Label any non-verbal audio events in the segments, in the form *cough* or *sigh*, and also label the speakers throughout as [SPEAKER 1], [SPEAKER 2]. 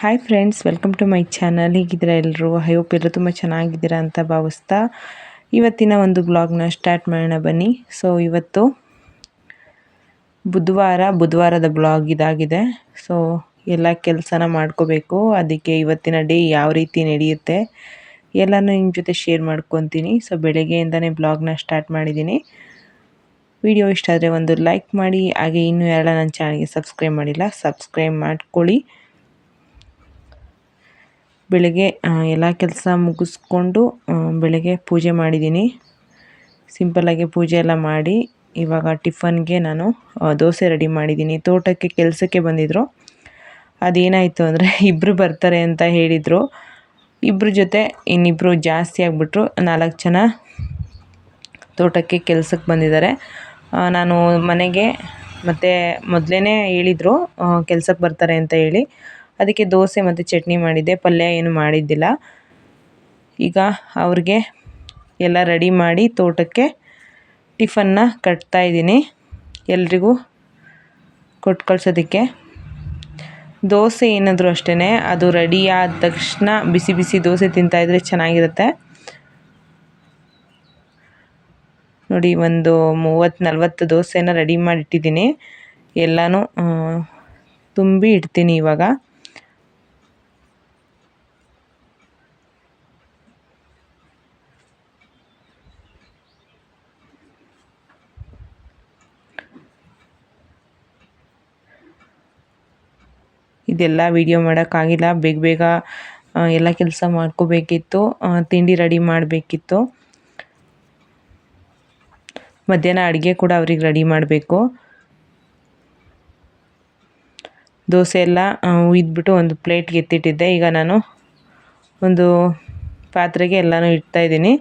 [SPEAKER 1] Hi friends welcome to my channel ಹೀಗಿದ್ದೀರಾ ಎಲ್ಲರೂ I hope ಎಲ್ಲರೂ ತುಂಬ ಚೆನ್ನಾಗಿದ್ದೀರಾ ಅಂತ ಭಾವಿಸ್ತಾ ಇವತ್ತಿನ ಒಂದು ಬ್ಲಾಗ್ನ ಸ್ಟಾರ್ಟ್ ಮಾಡೋಣ ಬನ್ನಿ. ಸೊ ಇವತ್ತು ಬುಧವಾರ, ಬುಧವಾರದ ಬ್ಲಾಗ್ ಇದಾಗಿದೆ. ಸೊ ಎಲ್ಲ ಕೆಲಸನ ಮಾಡ್ಕೋಬೇಕು. ಅದಕ್ಕೆ ಇವತ್ತಿನ ಡೇ ಯಾವ ರೀತಿ ನಡೆಯುತ್ತೆ ಎಲ್ಲನೂ ನಿಮ್ಮ ಜೊತೆ ಶೇರ್ ಮಾಡ್ಕೊತೀನಿ. ಸೊ ಬೆಳಗ್ಗೆಯಿಂದನೇ ಬ್ಲಾಗ್ನ ಸ್ಟಾರ್ಟ್ ಮಾಡಿದ್ದೀನಿ. ವಿಡಿಯೋ ಇಷ್ಟ ಆದರೆ ಒಂದು ಲೈಕ್ ಮಾಡಿ. ಹಾಗೆ ಇನ್ನೂ ಯಾರೆಲ್ಲ ನನ್ನ ಚಾನಲ್ಗೆ ಸಬ್ಸ್ಕ್ರೈಬ್ ಮಾಡಿಲ್ಲ ಸಬ್ಸ್ಕ್ರೈಬ್ ಮಾಡ್ಕೊಳ್ಳಿ. ಬೆಳಗ್ಗೆ ಎಲ್ಲ ಕೆಲಸ ಮುಗಿಸ್ಕೊಂಡು ಬೆಳಗ್ಗೆ ಪೂಜೆ ಮಾಡಿದ್ದೀನಿ ಸಿಂಪಲ್ಲಾಗಿ ಪೂಜೆ ಎಲ್ಲ ಮಾಡಿ, ಇವಾಗ ಟಿಫನ್ಗೆ ನಾನು ದೋಸೆ ರೆಡಿ ಮಾಡಿದ್ದೀನಿ ತೋಟಕ್ಕೆ, ಕೆಲಸಕ್ಕೆ ಬಂದಿದ್ದರು ಅದೇನಾಯಿತು ಅಂದರೆ *laughs* ಇಬ್ಬರು ಬರ್ತಾರೆ ಅಂತ ಹೇಳಿದರು. ಇಬ್ಬರ ಜೊತೆ ಇನ್ನಿಬ್ಬರು ಜಾಸ್ತಿ ಆಗಿಬಿಟ್ರು. ನಾಲ್ಕು ಜನ ತೋಟಕ್ಕೆ, ಕೆಲಸಕ್ಕೆ ಬಂದಿದ್ದಾರೆ. ನಾನು ಮನೆಗೆ ಮತ್ತು ಮೊದಲೇ ಹೇಳಿದರು ಕೆಲಸಕ್ಕೆ ಬರ್ತಾರೆ ಅಂತ ಹೇಳಿ. ಅದಕ್ಕೆ ದೋಸೆ ಮತ್ತು ಚಟ್ನಿ ಮಾಡಿದ್ದೆ. ಪಲ್ಯ ಏನು ಮಾಡಿದ್ದಿಲ್ಲ. ಈಗ ಅವ್ರಿಗೆ ಎಲ್ಲ ರೆಡಿ ಮಾಡಿ ತೋಟಕ್ಕೆ ಟಿಫನ್ನ ಕಟ್ತಾ ಇದ್ದೀನಿ. ಎಲ್ರಿಗೂ ಕೊಟ್ಟು ಕಳ್ಸೋದಕ್ಕೆ. ದೋಸೆ ಏನಾದರೂ ಅಷ್ಟೇ ಅದು ರೆಡಿ ಆದ ತಕ್ಷಣ ಬಿಸಿ ಬಿಸಿ ದೋಸೆ ತಿಂತಾಯಿದ್ರೆ ಚೆನ್ನಾಗಿರುತ್ತೆ. ನೋಡಿ, ಒಂದು ಮೂವತ್ತು ನಲ್ವತ್ತು ದೋಸೆನ ರೆಡಿ ಮಾಡಿಟ್ಟಿದ್ದೀನಿ. ಎಲ್ಲನೂ ತುಂಬಿ ಇಡ್ತೀನಿ ಇವಾಗ. ಇದೆಲ್ಲ ವೀಡಿಯೋ ಮಾಡೋಕ್ಕಾಗಿಲ್ಲ. ಬೇಗ ಬೇಗ ಎಲ್ಲ ಕೆಲಸ ಮಾಡ್ಕೋಬೇಕಿತ್ತು. ತಿಂಡಿ ರೆಡಿ ಮಾಡಬೇಕಿತ್ತು. ಮಧ್ಯಾಹ್ನ ಅಡುಗೆ ಕೂಡ ಅವ್ರಿಗೆ ರೆಡಿ ಮಾಡಬೇಕು. ದೋಸೆ ಎಲ್ಲ ಉಯ್ದುಬಿಟ್ಟು ಒಂದು ಪ್ಲೇಟ್ಗೆ ಎತ್ತಿಟ್ಟಿದ್ದೆ. ಈಗ ನಾನು ಒಂದು ಪಾತ್ರೆಗೆ ಎಲ್ಲನೂ ಇಡ್ತಾಯಿದ್ದೀನಿ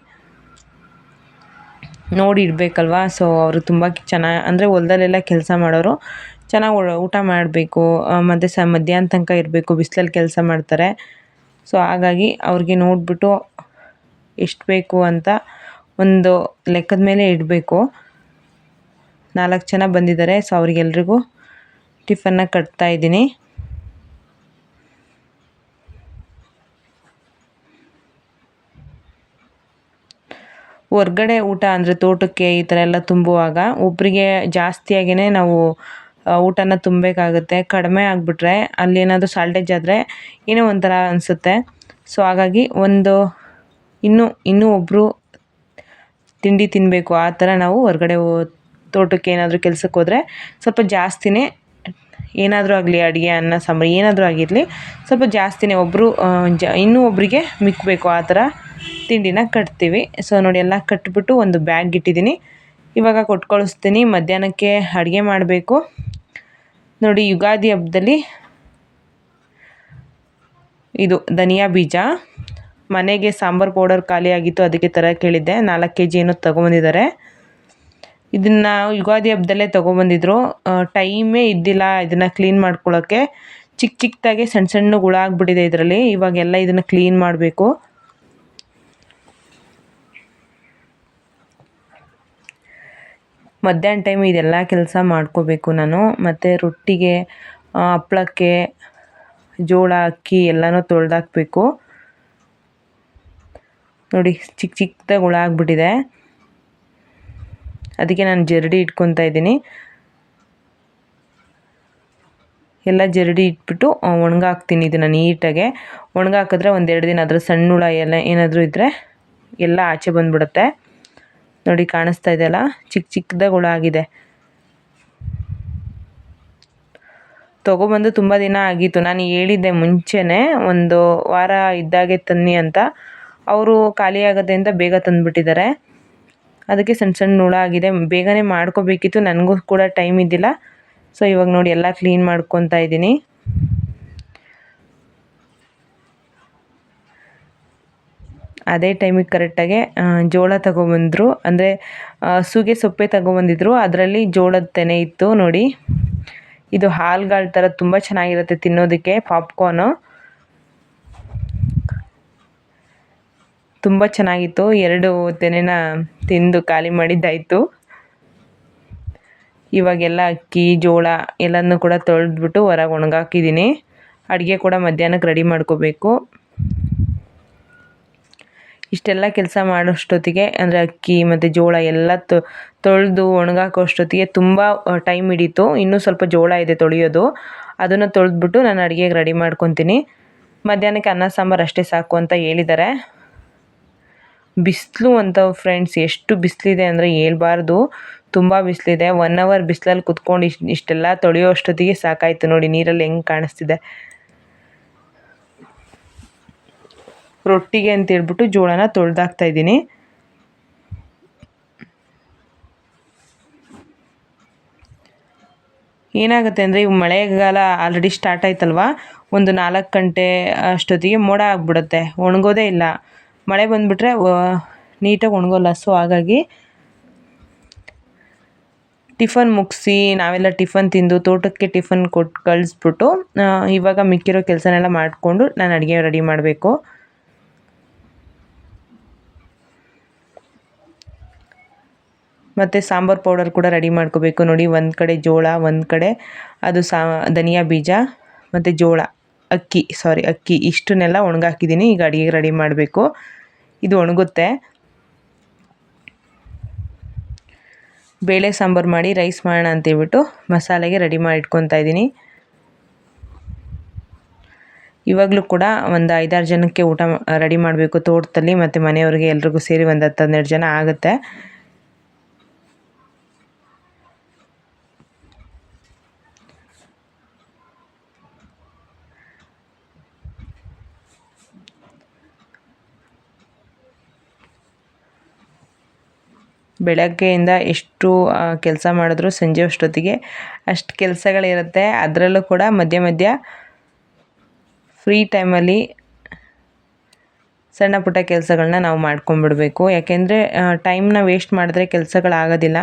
[SPEAKER 1] ನೋಡಿ ಇಡಬೇಕಲ್ವಾ? ಸೊ ಅವರು ತುಂಬ ಚೆನ್ನಾಗಿ, ಅಂದರೆ ಹೊಲ್ದಲ್ಲೆಲ್ಲ ಕೆಲಸ ಮಾಡೋರು ಚೆನ್ನಾಗಿ ಊಟ ಮಾಡಬೇಕು ಮತ್ತು ಸ ಮಧ್ಯಾಹ್ನ ತನಕ ಇರಬೇಕು, ಬಿಸ್ಲಲ್ಲಿ ಕೆಲಸ ಮಾಡ್ತಾರೆ. ಸೊ ಹಾಗಾಗಿ ಅವ್ರಿಗೆ ನೋಡಿಬಿಟ್ಟು ಎಷ್ಟು ಬೇಕು ಅಂತ ಒಂದು ಲೆಕ್ಕದ ಮೇಲೆ ಇಡಬೇಕು. ನಾಲ್ಕು ಜನ ಬಂದಿದ್ದಾರೆ ಸೊ ಅವ್ರಿಗೆಲ್ರಿಗೂ ಟಿಫನ್ನ ಕಟ್ತಾ ಇದ್ದೀನಿ. ಹೊರ್ಗಡೆ ಊಟ ಅಂದರೆ ತೋಟಕ್ಕೆ ಈ ಥರ ಎಲ್ಲ ತುಂಬುವಾಗ ಒಬ್ಬರಿಗೆ ಜಾಸ್ತಿಯಾಗಿಯೇ ನಾವು ಊಟನ ತುಂಬಬೇಕಾಗುತ್ತೆ. ಕಡಿಮೆ ಆಗಿಬಿಟ್ರೆ ಅಲ್ಲೇನಾದರೂ ಸಾಲ್ಟೇಜ್ ಆದರೆ ಏನೋ ಒಂಥರ ಅನಿಸುತ್ತೆ. ಸೊ ಹಾಗಾಗಿ ಒಂದು ಇನ್ನೂ ಇನ್ನೂ ಒಬ್ಬರು ತಿಂಡಿ ತಿನ್ನಬೇಕು ಆ ಥರ ನಾವು ಹೊರಗಡೆ ತೋಟಕ್ಕೆ ಏನಾದರೂ ಕೆಲ್ಸಕ್ಕೆ ಹೋದರೆ ಸ್ವಲ್ಪ ಜಾಸ್ತಿನೇ ಏನಾದರೂ ಆಗಲಿ, ಅಡುಗೆ, ಅನ್ನ, ಸಾಂಬಾರು ಏನಾದರೂ ಆಗಿರಲಿ, ಸ್ವಲ್ಪ ಜಾಸ್ತಿನೇ ಒಬ್ಬರು ಜ, ಇನ್ನೂ ಒಬ್ಬರಿಗೆ ಮಿಕ್ಕಬೇಕು ಆ ಥರ ತಿಂಡಿನ ಕಟ್ತೀವಿ. ಸೊ ನೋಡಿ ಎಲ್ಲ ಕಟ್ಬಿಟ್ಟು ಒಂದು ಬ್ಯಾಗ್ ಇಟ್ಟಿದ್ದೀನಿ. ಇವಾಗ ಕೊಟ್ಟು ಕಳಿಸ್ತೀನಿ ಮಧ್ಯಾಹ್ನಕ್ಕೆ ಅಡುಗೆ ಮಾಡಬೇಕು. ನೋಡಿ, ಯುಗಾದಿ ಹಬ್ಬದಲ್ಲಿ ಇದು ಧನಿಯಾ ಬೀಜ. ಮನೆಗೆ ಸಾಂಬಾರು ಪೌಡರ್ ಖಾಲಿಯಾಗಿತ್ತು ಅದಕ್ಕೆ ಥರ ಕೇಳಿದ್ದೆ. ನಾಲ್ಕು ಕೆ ಜಿ ಏನೋ ತೊಗೊಂಬಂದಿದ್ದಾರೆ. ಇದನ್ನು ಯುಗಾದಿ ಹಬ್ಬದಲ್ಲೇ ತೊಗೊಬಂದಿದ್ರು. ಟೈಮೇ ಇದ್ದಿಲ್ಲ ಇದನ್ನು ಕ್ಲೀನ್ ಮಾಡ್ಕೊಳ್ಳೋಕ್ಕೆ ಚಿಕ್ಕ ಚಿಕ್ಕದಾಗಿ ಸಣ್ಣ ಸಣ್ಣ ಹುಳ ಆಗಿಬಿಟ್ಟಿದೆ ಇದರಲ್ಲಿ. ಇವಾಗೆಲ್ಲ ಇದನ್ನು ಕ್ಲೀನ್ ಮಾಡಬೇಕು. ಮಧ್ಯಾಹ್ನ ಟೈಮ್ ಇದೆಲ್ಲ ಕೆಲಸ ಮಾಡ್ಕೋಬೇಕು ನಾನು. ಮತ್ತು ರೊಟ್ಟಿಗೆ ಹಪ್ಳಕ್ಕೆ, ಜೋಳ, ಅಕ್ಕಿ ಎಲ್ಲನೂ ತೊಳೆದಾಕ್ಬೇಕು. ನೋಡಿ ಚಿಕ್ಕ ಚಿಕ್ಕದಾಗಿ ಹುಳ ಆಗಿಬಿಟ್ಟಿದೆ. ಅದಕ್ಕೆ ನಾನು ಜರಡಿ ಇಟ್ಕೊತಾ ಇದ್ದೀನಿ. ಎಲ್ಲ ಜರಡಿ ಇಟ್ಬಿಟ್ಟು ಒಣಗಾಕ್ತೀನಿ ಇದನ್ನು ನೀಟಾಗೆ. ಒಣಗಾಕಿದ್ರೆ ಒಂದೆರಡು ದಿನ ಆದರೂ ಸಣ್ಣ ಹುಳ ಎಲ್ಲ ಏನಾದರೂ ಇದ್ದರೆ ಎಲ್ಲ ಆಚೆ ಬಂದುಬಿಡುತ್ತೆ. ನೋಡಿ ಕಾಣಿಸ್ತಾ ಇದೆಯಲ್ಲ ಚಿಕ್ಕ ಚಿಕ್ಕದಾಗಿ ಹುಳ ಆಗಿದೆ. ತೊಗೊಬಂದು ತುಂಬ ದಿನ ಆಗಿತ್ತು. ನಾನು ಹೇಳಿದ್ದೆ ಮುಂಚೆನೇ ಒಂದು ವಾರ ಇದ್ದಾಗೆ ತನ್ನಿ ಅಂತ. ಅವರು ಖಾಲಿ ಅಂತ ಬೇಗ ತಂದುಬಿಟ್ಟಿದ್ದಾರೆ. ಅದಕ್ಕೆ ಸಣ್ಣ ಸಣ್ಣ ಹುಳ ಆಗಿದೆ. ಬೇಗನೆ ಮಾಡ್ಕೋಬೇಕಿತ್ತು. ನನಗೂ ಕೂಡ ಟೈಮ್ ಇದ್ದಿಲ್ಲ. ಸೊ ಇವಾಗ ನೋಡಿ ಎಲ್ಲ ಕ್ಲೀನ್ ಮಾಡ್ಕೊತಾ ಇದ್ದೀನಿ. ಅದೇ ಟೈಮಿಗೆ ಕರೆಕ್ಟಾಗೆ ಜೋಳ ತಗೊಬಂದರು. ಅಂದರೆ ಹಸುಗೆ ಸೊಪ್ಪೆ ತಗೊಬಂದಿದ್ರು. ಅದರಲ್ಲಿ ಜೋಳದ ತೆನೆ ಇತ್ತು, ನೋಡಿ. ಇದು ಹಾಲ್ಗಳ ಥರ ತುಂಬ ಚೆನ್ನಾಗಿರುತ್ತೆ ತಿನ್ನೋದಕ್ಕೆ ಪಾಪ್ಕಾರ್ನು ತುಂಬ ಚೆನ್ನಾಗಿತ್ತು. ಎರಡು ತೆನೆನ ತಿಂದು ಖಾಲಿ ಮಾಡಿದ್ದಾಯಿತು. ಇವಾಗೆಲ್ಲ ಅಕ್ಕಿ, ಜೋಳ ಎಲ್ಲನೂ ಕೂಡ ತೊಳೆದ್ಬಿಟ್ಟು ಹೊರಗೆ ಒಣಗಾಕಿದ್ದೀನಿ ಅಡುಗೆ ಕೂಡ ಮಧ್ಯಾಹ್ನಕ್ಕೆ ರೆಡಿ ಮಾಡ್ಕೋಬೇಕು. ಇಷ್ಟೆಲ್ಲ ಕೆಲಸ ಮಾಡೋಷ್ಟೊತ್ತಿಗೆ, ಅಂದರೆ ಅಕ್ಕಿ ಮತ್ತು ಜೋಳ ಎಲ್ಲ ತೊಳೆದು ಒಣಗಾಕೋಷ್ಟೊತ್ತಿಗೆ ತುಂಬ ಟೈಮ್ ಹಿಡೀತು. ಇನ್ನೂ ಸ್ವಲ್ಪ ಜೋಳ ಇದೆ ತೊಳೆಯೋದು. ಅದನ್ನು ತೊಳೆದ್ಬಿಟ್ಟು ನಾನು ಅಡುಗೆಗೆ ರೆಡಿ ಮಾಡ್ಕೊತೀನಿ. ಮಧ್ಯಾಹ್ನಕ್ಕೆ ಅನ್ನ ಸಾಂಬಾರು ಅಷ್ಟೇ ಸಾಕು ಅಂತ ಹೇಳಿದ್ದಾರೆ ಬಿಸಿಲು ಅಂತ ಫ್ರೆಂಡ್ಸ್ ಎಷ್ಟು ಬಿಸಿಲಿದೆ ಅಂದರೆ ಹೇಳ್ಬಾರ್ದು. ತುಂಬ ಬಿಸಿಲಿದೆ. ಒನ್ ಅವರ್ ಬಿಸಿಲಲ್ಲಿ ಕುತ್ಕೊಂಡು ಇಷ್ಟು, ಇಷ್ಟೆಲ್ಲ ತೊಳೆಯೋ ಅಷ್ಟೊತ್ತಿಗೆ ಸಾಕಾಯಿತು ನೋಡಿ, ನೀರಲ್ಲಿ ಹೆಂಗೆ ಕಾಣಿಸ್ತಿದೆ. ರೊಟ್ಟಿಗೆ ಅಂತ ಹೇಳ್ಬಿಟ್ಟು ಜೋಳನ ತೊಳೆದಾಕ್ತಾ ಇದ್ದೀನಿ. ಏನಾಗುತ್ತೆ ಅಂದರೆ ಇವು ಮಳೆಗಾಲ ಆಲ್ರೆಡಿ ಸ್ಟಾರ್ಟ್ ಆಯ್ತಲ್ವ? ಒಂದು ನಾಲ್ಕು ಗಂಟೆ ಅಷ್ಟೊತ್ತಿಗೆ ಮೋಡ ಆಗಿಬಿಡುತ್ತೆ. ಒಣಗೋದೇ ಇಲ್ಲ. ಮಳೆ ಬಂದುಬಿಟ್ರೆ ನೀಟಾಗಿ ಒಣಗೋಲ್ಲ. ಸೊ ಹಾಗಾಗಿ ಟಿಫನ್ ಮುಗಿಸಿ, ನಾವೆಲ್ಲ ಟಿಫನ್ ತಿಂದು ತೋಟಕ್ಕೆ ಟಿಫನ್ ಕೊಟ್ಟು ಕಳಿಸ್ಬಿಟ್ಟು ಇವಾಗ ಮಿಕ್ಕಿರೋ ಕೆಲಸನೆಲ್ಲ ಮಾಡಿಕೊಂಡು ನಾನು ಅಡುಗೆ ರೆಡಿ ಮಾಡಬೇಕು. ಮತ್ತು ಸಾಂಬಾರು ಪೌಡರ್ ಕೂಡ ರೆಡಿ ಮಾಡ್ಕೋಬೇಕು. ನೋಡಿ, ಒಂದು ಕಡೆ ಜೋಳ, ಒಂದು ಕಡೆ ಅದು ಸಾ, ಧನಿಯಾ ಬೀಜ, ಮತ್ತು ಜೋಳ, ಅಕ್ಕಿ ಸಾರಿ ಅಕ್ಕಿ. ಇಷ್ಟನ್ನೆಲ್ಲ ಒಣಗಾಕಿದ್ದೀನಿ. ಈಗ ಅಡುಗೆಗೆ ರೆಡಿ ಮಾಡಬೇಕು. ಇದು ಒಣಗುತ್ತೆ. ಬೇಳೆ ಸಾಂಬಾರು ಮಾಡಿ ರೈಸ್ ಮಾಡೋಣ ಅಂತೇಳ್ಬಿಟ್ಟು ಮಸಾಲೆಗೆ ರೆಡಿ ಮಾಡಿ ಇಟ್ಕೊತಾ ಇದ್ದೀನಿ. ಇವಾಗಲೂ ಕೂಡ ಒಂದು ಐದಾರು ಜನಕ್ಕೆ ಊಟ ರೆಡಿ ಮಾಡಬೇಕು. ತೋಟದಲ್ಲಿ ಮತ್ತು ಮನೆಯವ್ರಿಗೆ ಎಲ್ರಿಗೂ ಸೇರಿ ಒಂದು ಹತ್ತು ಹನ್ನೆರಡು ಜನ ಆಗುತ್ತೆ. ಬೆಳಗ್ಗೆಯಿಂದ ಎಷ್ಟು ಕೆಲಸ ಮಾಡಿದ್ರು ಸಂಜೆ ಅಷ್ಟೊತ್ತಿಗೆ ಅಷ್ಟು ಕೆಲಸಗಳಿರುತ್ತೆ. ಅದರಲ್ಲೂ ಕೂಡ ಮಧ್ಯ ಮಧ್ಯ ಫ್ರೀ ಟೈಮಲ್ಲಿ ಸಣ್ಣ ಪುಟ್ಟ ಕೆಲಸಗಳನ್ನ ನಾವು ಮಾಡ್ಕೊಂಡ್ಬಿಡ್ಬೇಕು. ಯಾಕೆಂದರೆ ಟೈಮ್ನ ವೇಸ್ಟ್ ಮಾಡಿದ್ರೆ ಕೆಲಸಗಳಾಗೋದಿಲ್ಲ.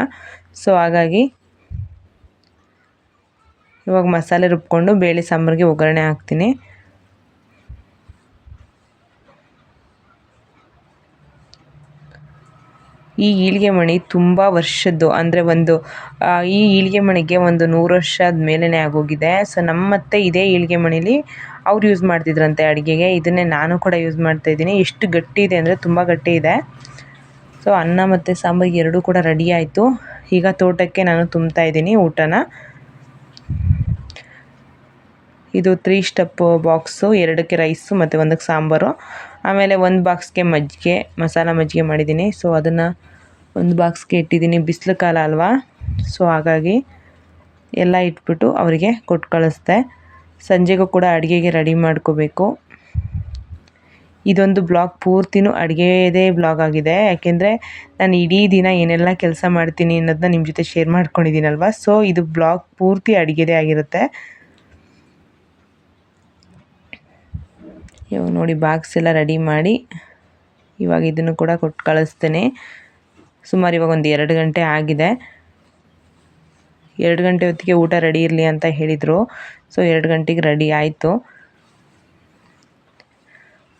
[SPEAKER 1] ಸೊ ಹಾಗಾಗಿ ಇವಾಗ ಮಸಾಲೆ ರುಬ್ಕೊಂಡು ಬೇಳೆ ಸಾಂಬಾರಿಗೆ ಒಗ್ಗರಣೆ ಹಾಕ್ತೀನಿ. ಈ ಈಳಿಗೆ ಮಣಿ ತುಂಬ ವರ್ಷದ್ದು, ಅಂದರೆ ಒಂದು ಈ ಈಳಿಗೆ ಮಣಿಗೆ ಒಂದು ನೂರು ವರ್ಷದ ಮೇಲೇ ಆಗೋಗಿದೆ. ಸೊ ನಮ್ಮತ್ತೆ ಇದೇ ಈಳಿಗೆ ಮಣೀಲಿ ಅವ್ರು ಯೂಸ್ ಮಾಡ್ತಿದ್ರಂತೆ ಅಡುಗೆಗೆ. ಇದನ್ನೇ ನಾನು ಕೂಡ ಯೂಸ್ ಮಾಡ್ತಾ ಇದ್ದೀನಿ. ಎಷ್ಟು ಗಟ್ಟಿ ಇದೆ ಅಂದರೆ ತುಂಬ ಗಟ್ಟಿ ಇದೆ ಸೊ ಅನ್ನ ಮತ್ತು ಸಾಂಬಾರ್ ಎರಡೂ ಕೂಡ ರೆಡಿ ಆಯಿತು. ಈಗ ತೋಟಕ್ಕೆ ನಾನು ತುಂಬ್ತಾ ಇದ್ದೀನಿ ಊಟನ. ಇದು ತ್ರೀ ಸ್ಟೆಪ್ ಬಾಕ್ಸು ಎರಡಕ್ಕೆ ರೈಸು ಮತ್ತು ಒಂದಕ್ಕೆ ಸಾಂಬಾರು. ಆಮೇಲೆ ಒಂದು ಬಾಕ್ಸ್ಗೆ ಮಜ್ಜಿಗೆ, ಮಸಾಲ ಮಜ್ಜಿಗೆ ಮಾಡಿದ್ದೀನಿ. ಸೊ ಅದನ್ನು ಒಂದು ಬಾಕ್ಸ್ಗೆ ಇಟ್ಟಿದ್ದೀನಿ. ಬಿಸಿಲು ಕಾಲ ಅಲ್ವಾ? ಸೊ ಹಾಗಾಗಿ ಎಲ್ಲ ಇಟ್ಬಿಟ್ಟು ಅವರಿಗೆ ಕೊಟ್ಟು ಕಳಿಸ್ದೆ. ಸಂಜೆಗೂ ಕೂಡ ಅಡುಗೆಗೆ ರೆಡಿ ಮಾಡ್ಕೋಬೇಕು. ಇದೊಂದು ಬ್ಲಾಗ್ ಪೂರ್ತಿನೂ ಅಡುಗೆದೇ ಬ್ಲಾಗ್ ಆಗಿದೆ. ಯಾಕೆಂದರೆ ನಾನು ಇಡೀ ದಿನ ಏನೆಲ್ಲ ಕೆಲಸ ಮಾಡ್ತೀನಿ ಅನ್ನೋದನ್ನ ನಿಮ್ಮ ಜೊತೆ ಶೇರ್ ಮಾಡ್ಕೊಂಡಿದ್ದೀನಲ್ವ? ಸೊ ಇದು ಬ್ಲಾಗ್ ಪೂರ್ತಿ ಅಡುಗೆದೇ ಆಗಿರುತ್ತೆ. ಇವಾಗ ನೋಡಿ ಬಾಕ್ಸ್ ಎಲ್ಲ ರೆಡಿ ಮಾಡಿ ಇವಾಗ ಇದನ್ನು ಕೂಡ ಕೊಟ್ಟು ಕಳಿಸ್ತೇನೆ. ಸುಮಾರು ಇವಾಗ ಒಂದು ಎರಡು ಗಂಟೆ ಆಗಿದೆ. ಎರಡು ಗಂಟೆ ಹೊತ್ತಿಗೆ ಊಟ ರೆಡಿ ಇರಲಿ ಅಂತ ಹೇಳಿದರು. ಸೊ ಎರಡು ಗಂಟೆಗೆ ರೆಡಿ ಆಯಿತು.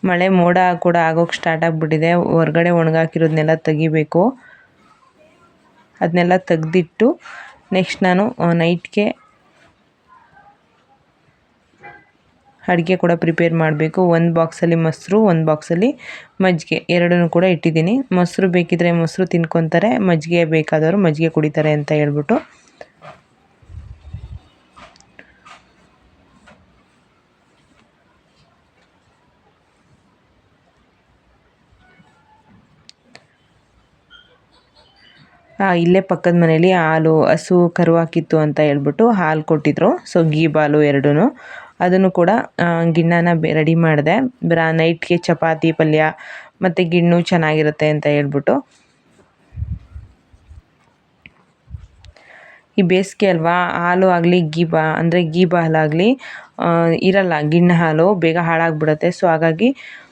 [SPEAKER 1] ಮಳೆ ಮೋಡ ಕೂಡ ಆಗೋಕ್ಕೆ ಸ್ಟಾರ್ಟ್ ಆಗಿಬಿಟ್ಟಿದೆ. ಹೊರಗಡೆ ಒಣಗಾಕಿರೋದನ್ನೆಲ್ಲ ತೆಗಿಬೇಕು. ಅದನ್ನೆಲ್ಲ ತೆಗೆದಿಟ್ಟು ನೆಕ್ಸ್ಟ್ ನಾನು ನೈಟ್ಗೆ ಅಡುಗೆ ಕೂಡ ಪ್ರಿಪೇರ್ ಮಾಡಬೇಕು. ಒಂದು ಬಾಕ್ಸಲ್ಲಿ ಮೊಸರು, ಒಂದು ಬಾಕ್ಸಲ್ಲಿ ಮಜ್ಜಿಗೆ. ಎರಡನ್ನೂ ಕೂಡ ಇಟ್ಟಿದ್ದೀನಿ. ಮೊಸರು ಬೇಕಿದ್ದರೆ ಮೊಸರು ತಿನ್ಕೊತಾರೆ, ಮಜ್ಜಿಗೆ ಬೇಕಾದವರು ಮಜ್ಜಿಗೆ ಕುಡಿತಾರೆ ಅಂತ ಹೇಳ್ಬಿಟ್ಟು. ಇಲ್ಲೇ ಪಕ್ಕದ ಮನೇಲಿ ಹಾಲು, ಹಸು ಕರು ಹಾಕಿತ್ತು ಅಂತ ಹೇಳ್ಬಿಟ್ಟು ಹಾಲು ಕೊಟ್ಟಿದ್ರು. ಸೊ ಗೀ ಬಾಲು ಎರಡೂ ಅದನ್ನು ಕೂಡ ಗಿಣ್ಣನ ರೆಡಿ ಮಾಡಿದೆ. ಬ್ರಾ, ನೈಟ್ಗೆ ಚಪಾತಿ, ಪಲ್ಯ, ಮತ್ತು ಗಿಣ್ಣು ಚೆನ್ನಾಗಿರುತ್ತೆ ಅಂತ ಹೇಳ್ಬಿಟ್ಟು. ಈ ಬೇಸಿಗೆ ಅಲ್ವಾ, ಹಾಲು ಆಗಲಿ ಗೀ ಬಾ, ಅಂದರೆ ಗೀ ಹಾಲಾಗಲಿ ಇರಲ್ಲ, ಗಿಣ್ಣ ಹಾಲು ಬೇಗ ಹಾಳಾಗ್ಬಿಡುತ್ತೆ. ಸೊ, ಹಾಗಾಗಿ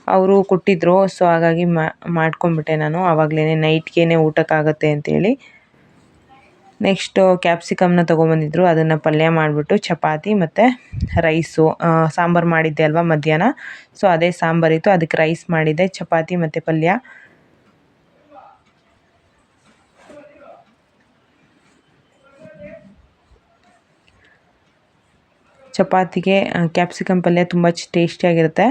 [SPEAKER 1] ಅವರು ಕೊಟ್ಟಿದ್ರು. ಸೊ, ಹಾಗಾಗಿ ಮಾಡ್ಕೊಂಬಿಟ್ಟೆ ನಾನು. ಆವಾಗಲೇ ನೈಟ್ಗೇ ಊಟಕ್ಕಾಗತ್ತೆ ಅಂತೇಳಿ. ನೆಕ್ಸ್ಟು ಕ್ಯಾಪ್ಸಿಕಮ್ನ ತೊಗೊಂಬಂದಿದ್ರು. ಅದನ್ನು ಪಲ್ಯ ಮಾಡಿಬಿಟ್ಟು ಚಪಾತಿ ಮತ್ತು ರೈಸು ಸಾಂಬಾರು ಮಾಡಿದ್ದೆ ಅಲ್ವಾ ಮಧ್ಯಾಹ್ನ. ಸೊ ಅದೇ ಸಾಂಬಾರಿತ್ತು ಅದಕ್ಕೆ ರೈಸ್ ಮಾಡಿದ್ದೆ ಚಪಾತಿ ಮತ್ತು ಪಲ್ಯ. ಚಪಾತಿಗೆ ಕ್ಯಾಪ್ಸಿಕಮ್ ಪಲ್ಯ ತುಂಬ ಟೇಸ್ಟಿಯಾಗಿರುತ್ತೆ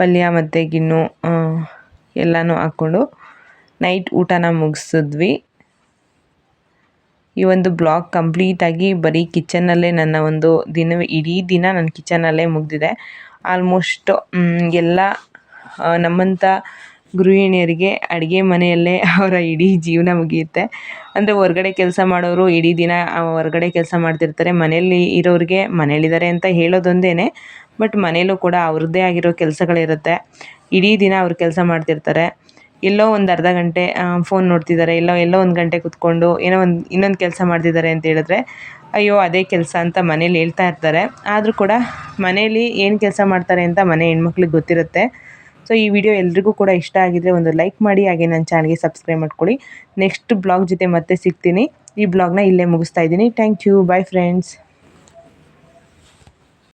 [SPEAKER 1] ಪಲ್ಯ ಮತ್ತು ಗಿಣ್ಣು ಎಲ್ಲನೂ ಹಾಕ್ಕೊಂಡು ನೈಟ್ ಊಟನ ಮುಗಿಸಿದ್ವಿ. ಈ ಒಂದು ಬ್ಲಾಗ್ ಕಂಪ್ಲೀಟಾಗಿ ಬರೀ ಕಿಚನ್ನಲ್ಲೇ ನನ್ನ ಒಂದು ದಿನ, ಇಡೀ ದಿನ ನನ್ನ ಕಿಚನಲ್ಲೇ ಮುಗಿದಿದೆ. ಆಲ್ಮೋಸ್ಟ್ ಎಲ್ಲ ನಮ್ಮಂಥ ಗೃಹಿಣಿಯರಿಗೆ ಅಡುಗೆ ಮನೆಯಲ್ಲೇ ಅವರ ಇಡೀ ಜೀವನ ಮುಗಿಯುತ್ತೆ. ಅಂದರೆ ಹೊರ್ಗಡೆ ಕೆಲಸ ಮಾಡೋರು ಇಡೀ ದಿನ ಹೊರ್ಗಡೆ ಕೆಲಸ ಮಾಡ್ತಿರ್ತಾರೆ. ಮನೆಯಲ್ಲಿ ಇರೋರಿಗೆ ಮನೇಲಿದ್ದಾರೆ ಅಂತ ಹೇಳೋದೊಂದೇ ಬಟ್ ಮನೆಯಲ್ಲೂ ಕೂಡ ಅವ್ರದ್ದೇ ಆಗಿರೋ ಕೆಲಸಗಳಿರುತ್ತೆ. ಇಡೀ ದಿನ ಅವ್ರು ಕೆಲಸ ಮಾಡ್ತಿರ್ತಾರೆ. ಎಲ್ಲೋ ಒಂದು ಅರ್ಧ ಗಂಟೆ ಫೋನ್ ನೋಡ್ತಿದ್ದಾರೆ. ಎಲ್ಲೋ ಎಲ್ಲೋ ಒಂದು ಗಂಟೆ ಕೂತ್ಕೊಂಡು ಏನೋ ಒಂದು, ಇನ್ನೊಂದು ಕೆಲಸ ಮಾಡ್ತಿದ್ದಾರೆ ಅಂತ ಹೇಳಿದ್ರೆ, ಅಯ್ಯೋ, ಅದೇ ಕೆಲಸ ಅಂತ ಮನೇಲಿ ಹೇಳ್ತಾ ಇರ್ತಾರೆ. ಆದರೂ ಕೂಡ ಮನೇಲಿ ಏನು ಕೆಲಸ ಮಾಡ್ತಾರೆ ಅಂತ ಮನೆ ಹೆಣ್ಮಕ್ಳಿಗೆ ಗೊತ್ತಿರುತ್ತೆ. ಸೊ ಈ ವಿಡಿಯೋ ಎಲ್ರಿಗೂ ಕೂಡ ಇಷ್ಟ ಆಗಿದ್ರೆ ಒಂದು ಲೈಕ್ ಮಾಡಿ, ಹಾಗೆ ನನ್ನ ಚಾನಲ್ಗೆ ಸಬ್ಸ್ಕ್ರೈಬ್ ಮಾಡ್ಕೊಳ್ಳಿ. ನೆಕ್ಸ್ಟ್ ಬ್ಲಾಗ್ ಜೊತೆ ಮತ್ತೆ ಸಿಗ್ತೀನಿ. ಈ ಬ್ಲಾಗ್ನ ಇಲ್ಲೇ ಮುಗಿಸ್ತಾ ಇದ್ದೀನಿ. Thank you. Bye friends